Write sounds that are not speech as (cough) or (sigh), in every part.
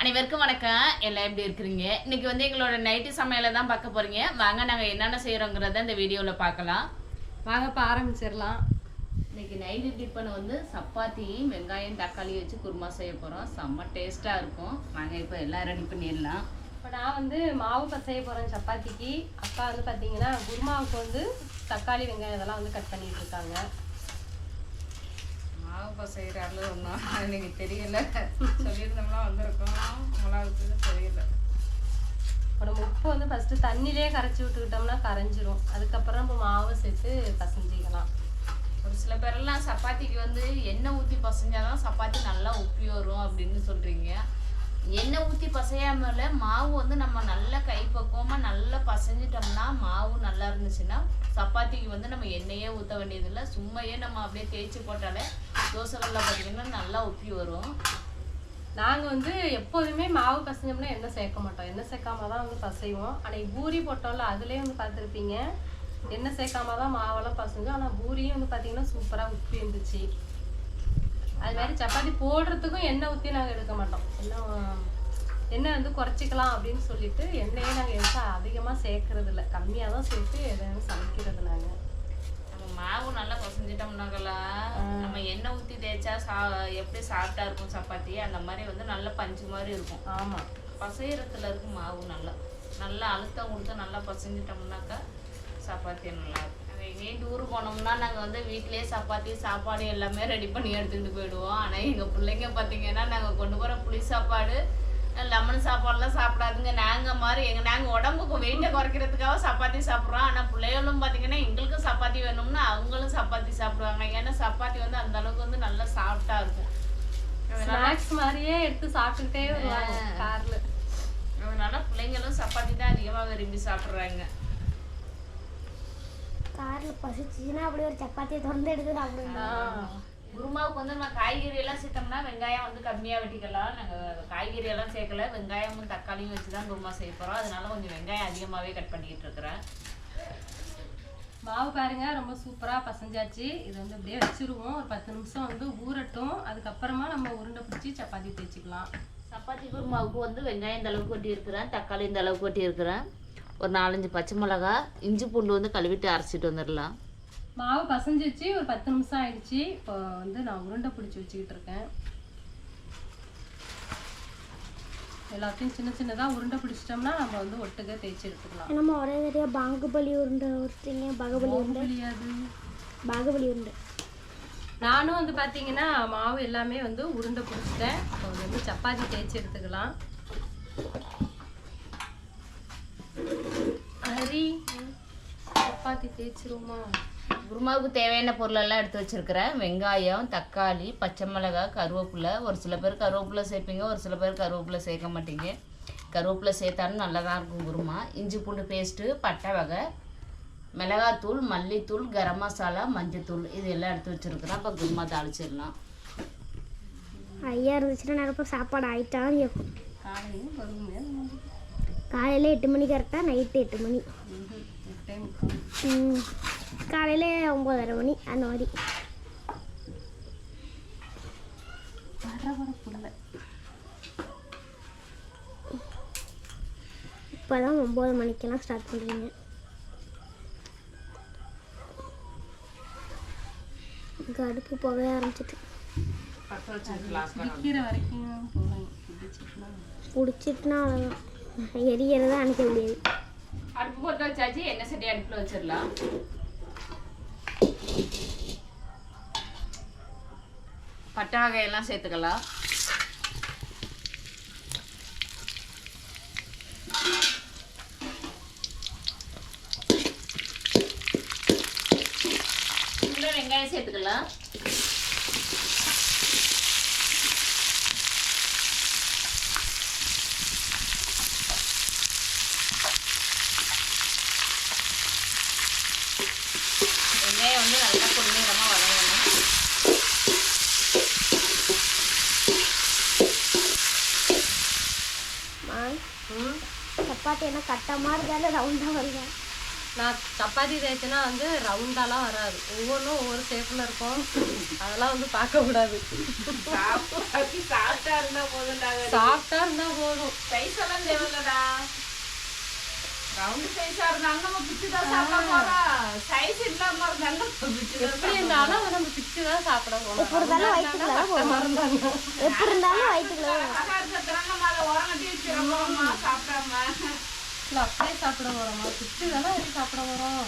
அனைவருக்கும் வணக்கம். எல்லாம் எப்படி இருக்கிறீங்க? இன்னைக்கு வந்து எங்களோட நைட்டு சமையலை தான் பார்க்க போறீங்க. வாங்க நாங்கள் என்னென்ன செய்கிறோங்கிறத இந்த வீடியோவில் பார்க்கலாம். வாங்க இப்போ ஆரம்பிச்சிடலாம். இன்னைக்கு நைட்டு டிஃபன் வந்து சப்பாத்தியும் வெங்காயம் தக்காளி வச்சு குருமா செய்ய போகிறோம் செம்ம டேஸ்ட்டாக இருக்கும். நாங்கள் இப்போ எல்லாம் ரெடி பண்ணிடலாம். இப்போ நான் வந்து மாவு பசைய போகிறேன் சப்பாத்திக்கு. அப்பா வந்து பார்த்தீங்கன்னா குருமாவுக்கு வந்து தக்காளி வெங்காயம் இதெல்லாம் வந்து கட் பண்ணிட்டு இருக்காங்க. மாவு பசைகிறாள் ஒன்றும் எனக்கு தெரியல. சொல்லியிருந்தோம்னா வந்திருக்கோம். மிளகாவுக்கு தெரியல. இப்போ நம்ம உப்பு வந்து ஃபஸ்ட்டு தண்ணியிலே கரைச்சி விட்டுக்கிட்டோம்னா கரைஞ்சிரும். அதுக்கப்புறம் நம்ம மாவு சேர்த்து பசஞ்சிக்கலாம். ஒரு சில பேரெல்லாம் சப்பாத்திக்கு வந்து எண்ணெய் ஊற்றி பசைஞ்சாதான் சப்பாத்தி நல்லா உப்பி வரும் அப்படின்னு சொல்கிறீங்க எண்ணெய் ஊற்றி பசையாமல மாவு வந்து நம்ம நல்லா கைப்பக்குவமாக நல்லா பசைஞ்சிட்டோம்னா மாவு நல்லா இருந்துச்சுன்னா சப்பாத்திக்கு வந்து நம்ம எண்ணெயே ஊற்ற வேண்டியதில்லை. சும்மையே நம்ம அப்படியே தேய்ச்சி போட்டாலே தோசைகளில் பார்த்தீங்கன்னா நல்லா உப்பி வரும். நாங்கள் வந்து எப்போதுமே மாவு பசைஞ்சோம்னா எண்ணெய் சேர்க்க மாட்டோம். எண்ணெய் சேர்க்காம தான் வந்து பசைவோம். ஆனால் பூரி போட்டோம்ல அதுலேயே வந்து பார்த்துருப்பீங்க எண்ணெய் சேர்க்காம தான் மாவெல்லாம் பசைஞ்சோம். ஆனால் பூரியும் வந்து பார்த்தீங்கன்னா சூப்பராக உப்பி இருந்துச்சு. அது மாதிரி சப்பாத்தி போடுறதுக்கும் எண்ணெய் ஊற்றி நாங்கள் எடுக்க மாட்டோம். எண்ணெய் எண்ணெய் வந்து குறைச்சிக்கலாம் அப்படின்னு சொல்லிட்டு எண்ணெயே நாங்கள் எடுத்தால் அதிகமாக சேர்க்கறது இல்லை கம்மியாக தான் சேர்த்து எதாவது சமைக்கிறது நாங்கள் மாவு நல்லா பசஞ்சிட்டோம்னாக்கெல்லாம் நம்ம எண்ணெய் ஊற்றி தேய்ச்சா சா எப்படி சாஃப்டா இருக்கும் சப்பாத்தி? அந்த மாதிரி வந்து நல்ல பஞ்சு மாதிரி இருக்கும். ஆமாம் பசையறதுல இருக்கு மாவு நல்லா. நல்லா அழுத்தம் கொடுத்து நல்லா பசஞ்சிட்டோம்னாக்கா சப்பாத்தி நல்லா இருக்கும். எங்கேயும் டூர் போனோம்னா நாங்கள் வந்து வீட்டிலேயே சப்பாத்தி சாப்பாடு எல்லாமே ரெடி பண்ணி எடுத்துக்கிட்டு போயிடுவோம். ஆனால் எங்கள் பிள்ளைங்க பார்த்தீங்கன்னா நாங்கள் கொண்டு போகிற புளி சாப்பாடு லெமன் சாப்பாடுலாம் சாப்பிடாதுங்க. நாங்கள் மாதிரி எங்கள் நாங்கள் உடம்புக்கு வெயிட்டை குறைக்கிறதுக்காக சப்பாத்தி சாப்பிட்றோம். ஆனால் பிள்ளைகளும் பார்த்தீங்கன்னா எங்களுக்கும் சப்பாத்தி வேணும்னா அவங்களும் சப்பாத்தி சாப்பிடுவாங்க. ஏன்னா சப்பாத்தி வந்து அந்த அளவுக்கு வந்து நல்லா சாஃப்டாக இருக்கும். ஸ்நாக்ஸ் மாதிரியே எடுத்து சாப்பிட்டுக்கிட்டே வருவாங்க காரில். அதனால பிள்ளைங்களும் சப்பாத்தி தான் அதிகமாக விரும்பி சாப்பிட்றாங்க. காரில் பசிச்சுன்னா அப்படியே ஒரு சப்பாத்தியை திறந்து எடுத்து சாப்பிடுவேன் குருமாவுக்கு வந்து நம்ம காய்கறி எல்லாம் சேர்த்தோம்னா வெங்காயம் வந்து கம்மியாக வெட்டிக்கலாம். நாங்கள் காய்கறி எல்லாம் சேர்க்கல. வெங்காயமும் தக்காளியும் வச்சு தான் குருமா செய்ய போகிறோம் அதனால கொஞ்சம் வெங்காயம் அதிகமாகவே கட் பண்ணிக்கிட்டு இருக்கிறேன். மாவு பாருங்க ரொம்ப சூப்பராக பசஞ்சாச்சு. இது வந்து அப்படியே வச்சிருவோம். ஒரு பத்து நிமிஷம் வந்து ஊறட்டும். அதுக்கப்புறமா நம்ம உருண்டை பிடிச்சி சப்பாத்தி தேய்ச்சிக்கலாம் சப்பாத்தி குருமாவுக்கு வந்து வெங்காயம் இந்த அளவுக்கு கொட்டி இருக்கிறேன். தக்காளி இந்த அளவுக்கு கொட்டி இருக்கிறேன். ஒரு நாலஞ்சு பச்சை மிளகா இஞ்சி பூண்டு வந்து கழுவிட்டு அரைச்சிட்டு வந்துடலாம். மாவு பசஞ்சிச்சு ஒரு பத்து நிமிஷம் ஆயிடுச்சு. இப்போ வந்து நான் உருண்டை பிடிச்சி வச்சுக்கிட்டு இருக்கேன். எல்லாத்தையும் சின்ன சின்னதாக உருண்டை பிடிச்சிட்டோம்னா நம்ம வந்து ஒட்டுக்க தேய்ச்சி எடுத்துக்கலாம். நம்ம ஒரே தடவை பாகுபலி உருண்டை ஒருத்தீங்க பாகுபலி உருண்டை. பாகுபலி உருண்டை. நானும் வந்து பார்த்தீங்கன்னா மாவு எல்லாமே வந்து உருண்டை பிடிச்சிட்டேன். இப்போ வந்து சப்பாத்தி தேய்ச்சி எடுத்துக்கலாம். ஹரி சப்பாத்தி தேய்ச்சிருவோமா? குருமாவுக்கு தேவையான பொருளெல்லாம் எடுத்து வச்சிருக்கிறேன் வெங்காயம் தக்காளி பச்சை மிளகாய் கருவேப்பிலை. ஒரு சில பேர் கருவேப்பிலை சேர்ப்பீங்க ஒரு சில பேர் கருவேப்பிலை சேர்க்க மாட்டீங்க. கருவேப்பிலை சேர்த்தாலும் நல்லா தான் இருக்கும் குருமா. இஞ்சி பூண்டு பேஸ்ட்டு பட்டை வகை மிளகாத்தூள் மல்லித்தூள் கரம் மசாலா மஞ்சத்தூள். இது எல்லாம் எடுத்து வச்சிருக்கிறேன். அப்போ குருமா தாளிச்சிடலாம். ஐயா இருந்துச்சுன்னா நேரம் சாப்பாடு இருக்கும் காலையும் பொறுமையாக காலையில் எட்டு மணி கரெக்டாக நைட்டு எட்டு மணி. ம், காலையில் ஒம்பதரை மணி அந்த மாதிரி. வர வர புரியல இப்போ தான் ஒம்பது மணிக்கெல்லாம் ஸ்டார்ட் பண்ணுறீங்க இங்கே அடுப்பு புகைய ஆரம்பிச்சிட்டு. பிடிச்சிட்டுனா அவ்வளோதான் எரியறதை அணைக்க முடியாது. அடுப்பு போட்டு வச்சாச்சு எண்ணெய் சட்டி அடுப்பில் வச்சிடலாம். பட்டை வகையெல்லாம் சேர்த்துக்கலாம் வெங்காயம் சேர்த்துக்கலாம் வெங்காயம் வந்து நல்லா பொன்னிறமாக வதங்கணும் மா சப்பாத்தி என்ன கட்டமாக இருந்தாலும் ரவுண்டாக வருதா நான் சப்பாத்தி தேய்ச்சேன்னா வந்து ரவுண்டாலாம் வராது. ஒவ்வொன்றும் ஒவ்வொரு ஷேப்பில் இருக்கும். அதெல்லாம் வந்து பார்க்கக்கூடாது சாப்பிட்டா இருந்தா போதும்டா சாஃப்டாக இருந்தால் போதும். சைஸ் எல்லாம் தேவையில்லடா. ரவுண்ட் சைஸா இருந்தாலும் நம்ம பிச்சு தான் சாப்பிட போறோம். சைஸ் இல்லாம இருந்தாலும் பிச்சு எப்படி இருந்தாலும் அதை நம்ம பிச்சு தான் சாப்பிட போகணும் இருந்தாலும் வயிற்றுக்குள்ள எப்படி இருந்தாலும் வயிற்றுக்குள்ள நம்ம அதை இல்லை அப்படியே சாப்பிட போகிறோமா சுற்றி தானே எப்படி சாப்பிட போகிறோம்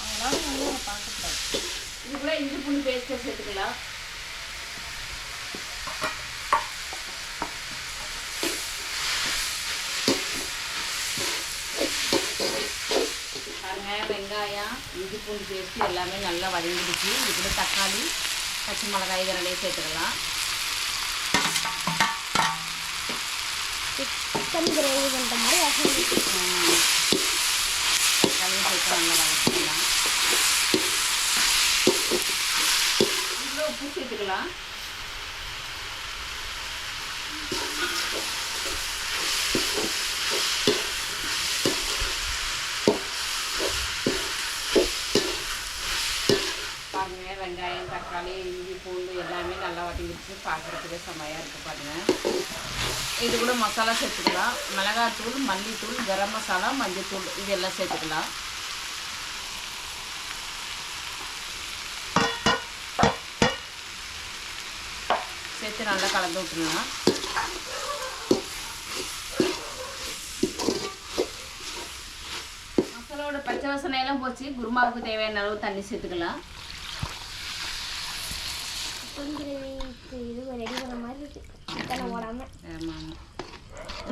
அதெல்லாம் வந்து நம்ம பார்க்கக்கூடாது. இது கூட இஞ்சி பூண்டு பேஸ்ட் சேர்த்துக்கலாம். வெங்காயம் இஞ்சி பூண்டு பேஸ்ட்டு எல்லாமே நல்லா வதங்கிடுச்சு. இது கூட தக்காளி பச்சை மிளகாய் இதெல்லாம் சேர்த்துக்கலாம். சிக்கன் கிரேவி பண்ணுற மாதிரி ரசம் தக்காளியும் சேர்த்து நல்லா வதக்கிக்கலாம் இவ்வளோ உப்பு சேர்த்துக்கலாம் பாருங்க வெங்காயம் தக்காளி இஞ்சி பூண்டு எல்லாமே நல்லா வதங்கிடுச்சு பார்க்குறதுக்கே செம்மையாக இருக்குது பாருங்கள் இது கூட மசாலா சேர்த்துக்கலாம். மிளகாத்தூள் மல்லித்தூள் கரம் மசாலா மஞ்சத்தூள் இது எல்லாம் சேர்த்துக்கலாம். சேர்த்து நல்லா கலந்து விட்டுருங்க மசாலாவோட பச்சை வாசனை போச்சு. குருமாவுக்கு தேவையான அளவு தண்ணி சேர்த்துக்கலாம். இது ரெடி பண்ண மாதிரி இருக்கு. ஆமாம் ஆமாம்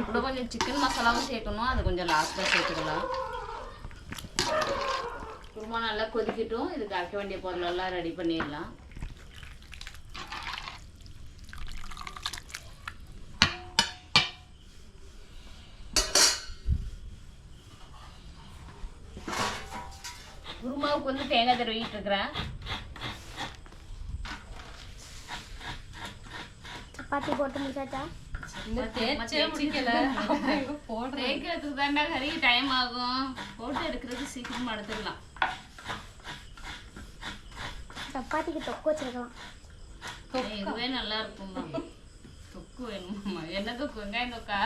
கூட கொஞ்சம் சிக்கன் மசாலாவும் சேர்க்கணும். அது கொஞ்சம் லாஸ்ட்டாக சேர்த்துக்கலாம். குருமா நல்லா கொதிக்கட்டும். இதுக்கு அரைக்க வேண்டிய பொருளெல்லாம் ரெடி பண்ணிடலாம். குருமாவுக்கு வந்து தேங்காய் தருவிட்டு இருக்கிறேன். சப்பாத்தி போட்டு முடிச்சாச்சா? தேய்க்கிறதுக்கு தாண்டா கறி டைம் ஆகும். போட்டு எடுக்கிறது சீக்கிரமா எடுத்துடலாம். சப்பாத்திக்கு தொக்கு வச்சிருக்கலாம். இதுவே நல்லா இருக்கும்மா. தொக்கு வேணுமா என்ன தொக்கு? வெங்காயம் தொக்கா?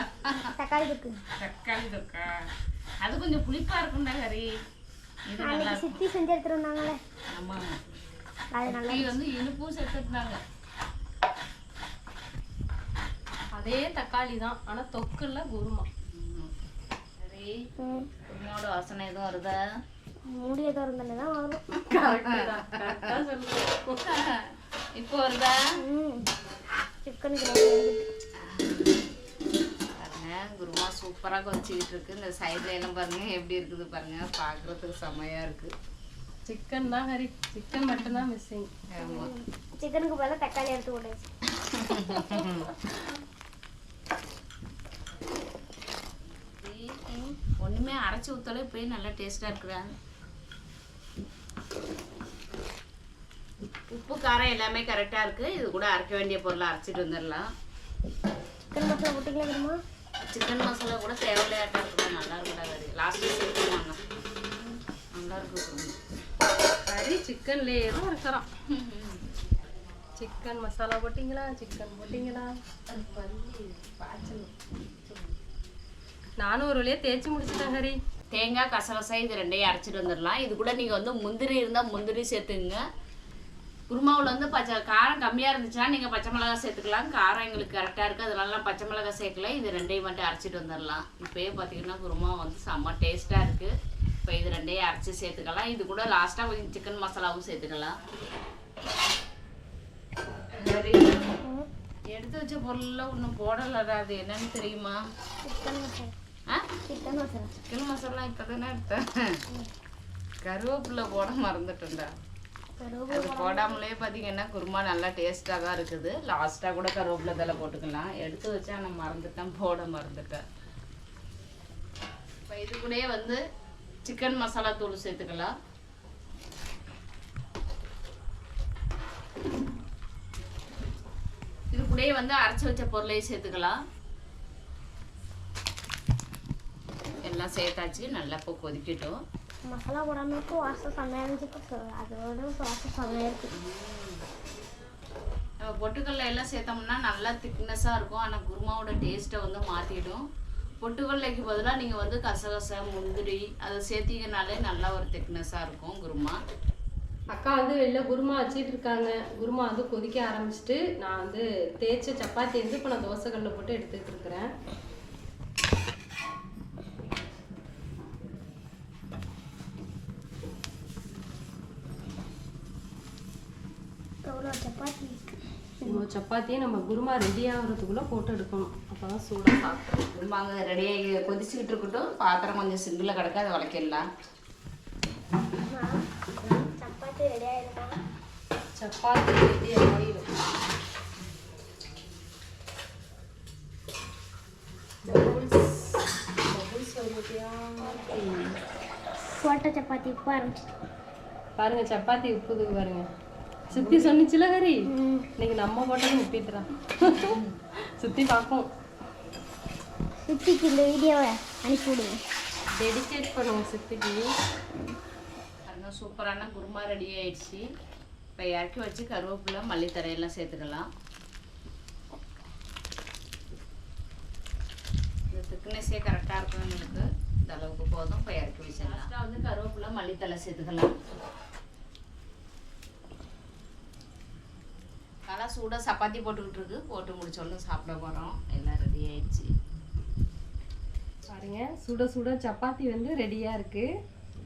தக்காளி தொக்கு. தக்காளி தொக்கா? அது கொஞ்சம் புளிப்பா இருக்கும்டா கறி. இது நல்லா சித்தி செஞ்சு அது நல்லா இது வந்து இனிப்பும் சேர்த்துருந்தாங்க அதே தக்காளி தான் ஆனா தொக்கு இல்ல குருமா. சரி. குருமாவோட வாசனை எதுவும் வருதா? மூடிய திறந்தானே தான் வரும் கரெக்டா சொல்லுங்க இப்போ வருதா? சிக்கன் குருமா சூப்பராக கொதிச்சுக்கிட்டு இருக்கு. இந்த சைடுல எல்லாம் பாருங்க எப்படி இருக்குது பாருங்க. பார்க்கறதுக்கு செமையா இருக்கு. சிக்கன் தான் ஹரி. சிக்கன் மட்டும்தான் மிஸ்ஸிங் ஆமா. சிக்கனுக்கு பதிலாக தக்காளி எடுத்து போட்டாச்சு. (laughs) ஒண்ணுமே அரைச்சி ஊத்தாலே இப்பயே நல்லா டேஸ்டா இருக்குதா? உப்பு காரம் எல்லாமே கரெக்டா இருக்கு. இது கூட அரைக்க வேண்டிய பொருளை அரைச்சிட்டு வந்துடலாம். சிக்கன் மசாலா போட்டிங்களா தெரியுமா? சிக்கன் மசாலா கூட தேவையில்லாட்டா இருக்கும் நல்லா இருக்குடா கறி. லாஸ்ட்ல சேர்த்துவாங்க நல்லா இருக்கு கறி. சிக்கன்லேயே தான் இருக்கிறான் சிக்கன் மசாலா போட்டிங்களா? சிக்கன் போட்டிங்களா? நானும் ஒரு வழியா தேய்ச்சி முடிச்சிட்டேன் ஹரி. தேங்காய் கசகசா இது ரெண்டையும் அரைச்சிட்டு வந்துடலாம் இது கூட நீங்கள் வந்து முந்திரி இருந்தால் முந்திரி சேர்த்துங்க குருமாவில் வந்து பச்சை காரம் கம்மியாக இருந்துச்சுன்னா நீங்கள் பச்சை மிளகாய் சேர்த்துக்கலாம். காரம் எங்களுக்கு கரெக்டாக இருக்குது அதனால நான் பச்சை மிளகாய் சேர்க்கல. இது ரெண்டையும் மட்டும் அரைச்சிட்டு வந்துடலாம் இப்போயே பார்த்தீங்கன்னா குருமா வந்து செம்ம டேஸ்ட்டாக இருக்குது இப்போ இது ரெண்டையும் அரைச்சி சேர்த்துக்கலாம். இது கூட லாஸ்ட்டாக கொஞ்சம் சிக்கன் மசாலாவும் சேர்த்துக்கலாம். சரி எடுத்து வச்ச பொருள்லாம் ஒன்றும் போடலடா அது என்னன்னு தெரியுமா? சிக்கன் மசாலா சிக்கன் இப்போ தானே எடுத்தேன். கருவேப்பிலை போட மறந்துட்டேன்டா. அது போடாமலே பார்த்தீங்கன்னா குருமா நல்லா டேஸ்ட்டாக தான் இருக்குது. லாஸ்ட்டாக கூட கருவேப்பிலை தலை போட்டுக்கலாம். எடுத்து வச்சா நான் மறந்துட்டேன் போட மறந்துட்டேன். இப்போ இது கூடயே வந்து சிக்கன் மசாலா தூள் சேர்த்துக்கலாம். இது கூடயே வந்து அரைச்சி வச்ச பொருளையும் சேர்த்துக்கலாம். எல்லாம் சேர்த்தாச்சு நல்லா இப்போ கொதிக்கட்டும். மசாலா போடாமல் இருக்கும் வாசம் செம்மையாக இருந்துச்சு அதோட வாசம் செம்மையாக இருக்குது நம்ம பொட்டுக்கடலை எல்லாம் சேர்த்தோம்னா நல்லா திக்னஸாக இருக்கும். ஆனால் குருமாவோட டேஸ்ட்டை வந்து மாற்றிடும் பொட்டுக்கடலைக்கு பதிலாக நீங்கள் வந்து கசகசை முந்திரி அதை சேர்த்திங்கனாலே நல்லா ஒரு திக்னஸாக இருக்கும் குருமா. அக்கா வந்து வெளில குருமா வச்சிட்டு இருக்காங்க. குருமா வந்து கொதிக்க ஆரம்பிச்சிட்டு நான் வந்து தேய்ச்ச சப்பாத்தி வந்து இப்போ நான் தோசைக்கல்ல போட்டு எடுத்துக்கிட்டு இருக்கிறேன். சப்பாத்தியை நம்ம குருமா ரெடி ஆகுறதுக்குள்ள போட்டு எடுக்கணும். அப்பதான் சூடாக சாப்பிட்றோம் குருமாங்க ரெடியாகி கொதிச்சுக்கிட்டு இருக்கட்டும். பாத்திரம் கொஞ்சம் சிங்கில் கிடக்க அதை வளர்க்கிடலாம் சப்பாத்தி ரெடி ஆகிருக்கோம் சப்பாத்தி ரெடி வந்துட்டியா போட்ட சப்பாத்தி இப்போ ஆரம்பிச்சு பாருங்க சப்பாத்தி உப்புது பாருங்க. சுத்தி சொன்னிச்சுல ஹரி? இன்னைக்கு நம்ம போட்டது உப்பிட்டுறான் சுத்தி பார்ப்போம் சித்திக்கு இந்த வீடியோவை அனுப்பி விடுங்க டெடிகேட் பண்ணுவோம் சுத்திக்கு. பாருங்க சூப்பரான குருமா ரெடி ஆயிடுச்சு. இப்போ இறக்கி வச்சு கருவேப்பிலை மல்லித்தரையெல்லாம் சேர்த்துக்கலாம். இந்த திக்னஸே கரெக்டாக இருக்கும் எங்களுக்கு இந்த அளவுக்கு போதும் இப்போ இறக்கி வச்சிடலாம். லாஸ்ட்டாக வந்து கருவேப்பிலை மல்லித்தலை சேர்த்துக்கலாம். நல்லா சூடாக சப்பாத்தி போட்டுக்கிட்டு இருக்கு போட்டு முடிச்சோன்னு சாப்பிட போகிறோம் எல்லாம் ரெடி ஆயிடுச்சு. பாருங்க சுட சுட சப்பாத்தி வந்து ரெடியா இருக்கு.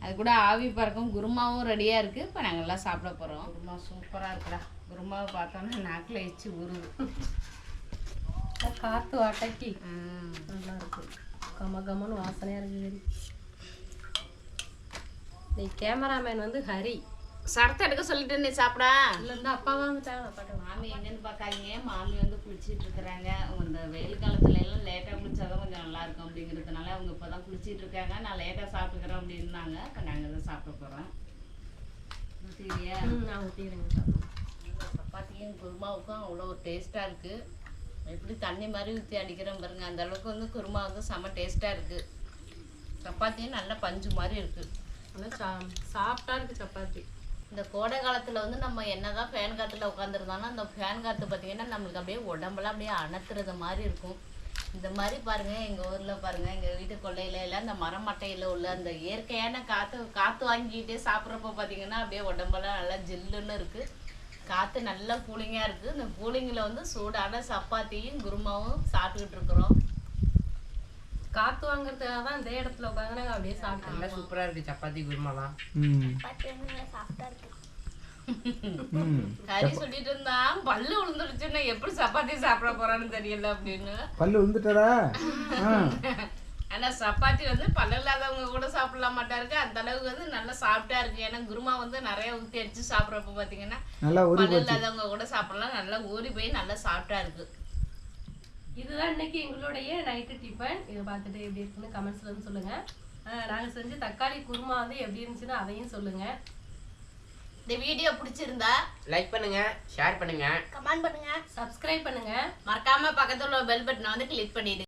அது கூட ஆவி பறக்கும் குருமாவும் ரெடியாக இருக்குது இப்போ நாங்கள் எல்லாம் சாப்பிட போகிறோம் குருமா சூப்பராக இருக்குடா. குருமாவை பார்த்தோன்னா நாக்கில் எச்சு உருது காத்து அடக்கி ம். நல்லா இருக்கு. கம கமன்னு வாசனையா இருக்கு. நீ கேமராமேன் வந்து ஹரி. சரத்தை எடுக்க சொல்லிட்டு நீ சாப்பிடா. இதுல இருந்து அப்பா அப்பாட்ட மாமி என்னன்னு பார்க்காதீங்க. மாமி வந்து குளிச்சிட்டு இருக்கிறாங்க. இந்த வெயில் காலத்துல எல்லாம் லேட்டாக குளிச்சாதான் கொஞ்சம் நல்லா இருக்கும் அப்படிங்கிறதுனால அவங்க இப்போ தான் குளிச்சிட்டு இருக்காங்க. நான் லேட்டாக சாப்பிட்டுக்கிறேன் அப்படின்னாங்க. இப்போ நாங்கள் தான் சாப்பிட போகிறோம் ம், நான் ஊற்றிடுங்க சப்பாத்தியும் குருமாவுக்கும் அவ்வளோ ஒரு டேஸ்ட்டாக இருக்குது எப்படி தண்ணி மாதிரி ஊற்றி அடிக்கிறேன் பாருங்க. அந்த அளவுக்கு வந்து குருமா வந்து செம்ம டேஸ்ட்டாக இருக்குது சப்பாத்தியும் நல்ல பஞ்சு மாதிரி இருக்குது நல்லா சா சாப்பிட்டா இருக்கு சப்பாத்தி. இந்த கோடை காலத்தில் வந்து நம்ம என்னதான் ஃபேன் காற்றுல உட்காந்துருந்தாலும் அந்த ஃபேன் காற்று பார்த்தீங்கன்னா நம்மளுக்கு அப்படியே உடம்பெல்லாம் அப்படியே அணத்துறது மாதிரி இருக்கும். இந்த மாதிரி பாருங்கள் எங்கள் ஊரில் பாருங்கள் எங்கள் வீட்டு கொள்ளையில எல்லாம் இந்த மரமட்டையில் உள்ள அந்த இயற்கையான காற்று காற்று வாங்கிக்கிட்டே சாப்பிட்றப்ப பார்த்தீங்கன்னா அப்படியே உடம்பெல்லாம் நல்லா ஜில்லுன்னு இருக்குது காற்று நல்லா கூலிங்காக இருக்குது இந்த கூலிங்கில் வந்து சூடான சப்பாத்தியும் குருமாவும் சாப்பிட்டுக்கிட்டு இருக்கிறோம். காத்து வாங்குறதுக்காக தான் இந்த இடத்துல உட்காந்து நாங்கள் அப்படியே சாப்பிட்டோம். நல்லா சூப்பரா இருக்கு. சப்பாத்தி குருமாலாம் கறி சொல்லிட்டு இருந்தான் பல்லு விழுந்துடுச்சுன்னா எப்படி சப்பாத்தி சாப்பிட போறான்னு தெரியல அப்படின்னு. பல்லு விழுந்துட்டடா (laughs) ஆ. ஆனா சப்பாத்தி வந்து பல்லு இல்லாதவங்க கூட சாப்பிடலாம் மாட்டாருக்கு. அந்த அளவுக்கு வந்து நல்லா சாப்பிட்டா இருக்கு. ஏன்னா குருமா வந்து நிறைய ஊத்தி அடிச்சு சாப்பிட்றப்ப பாத்தீங்கன்னா நல்லா ஊறி பல்லு இல்லாதவங்க கூட சாப்பிடலாம். நல்லா ஊறி போய் நல்லா சாப்பிட்டா இருக்கு. இதுதான் இன்னைக்கு எங்களுடைய நைட்டு டிஃபன் இதை பார்த்துட்டு எப்படி இருக்குன்னு கமெண்ட்ஸ்ல வந்து சொல்லுங்க. அஹ் நாங்க செஞ்ச தக்காளி குருமா வந்து எப்படி இருந்துச்சுன்னு அதையும் சொல்லுங்க. இந்த வீடியோ பிடிச்சிருந்தா லைக் பண்ணுங்க ஷேர் பண்ணுங்க. கமெண்ட் பண்ணுங்கள் சப்ஸ்கிரைப் பண்ணுங்க. மறக்காம பக்கத்துல பெல் பட்டனை வந்து கிளிக் பண்ணிடுங்க.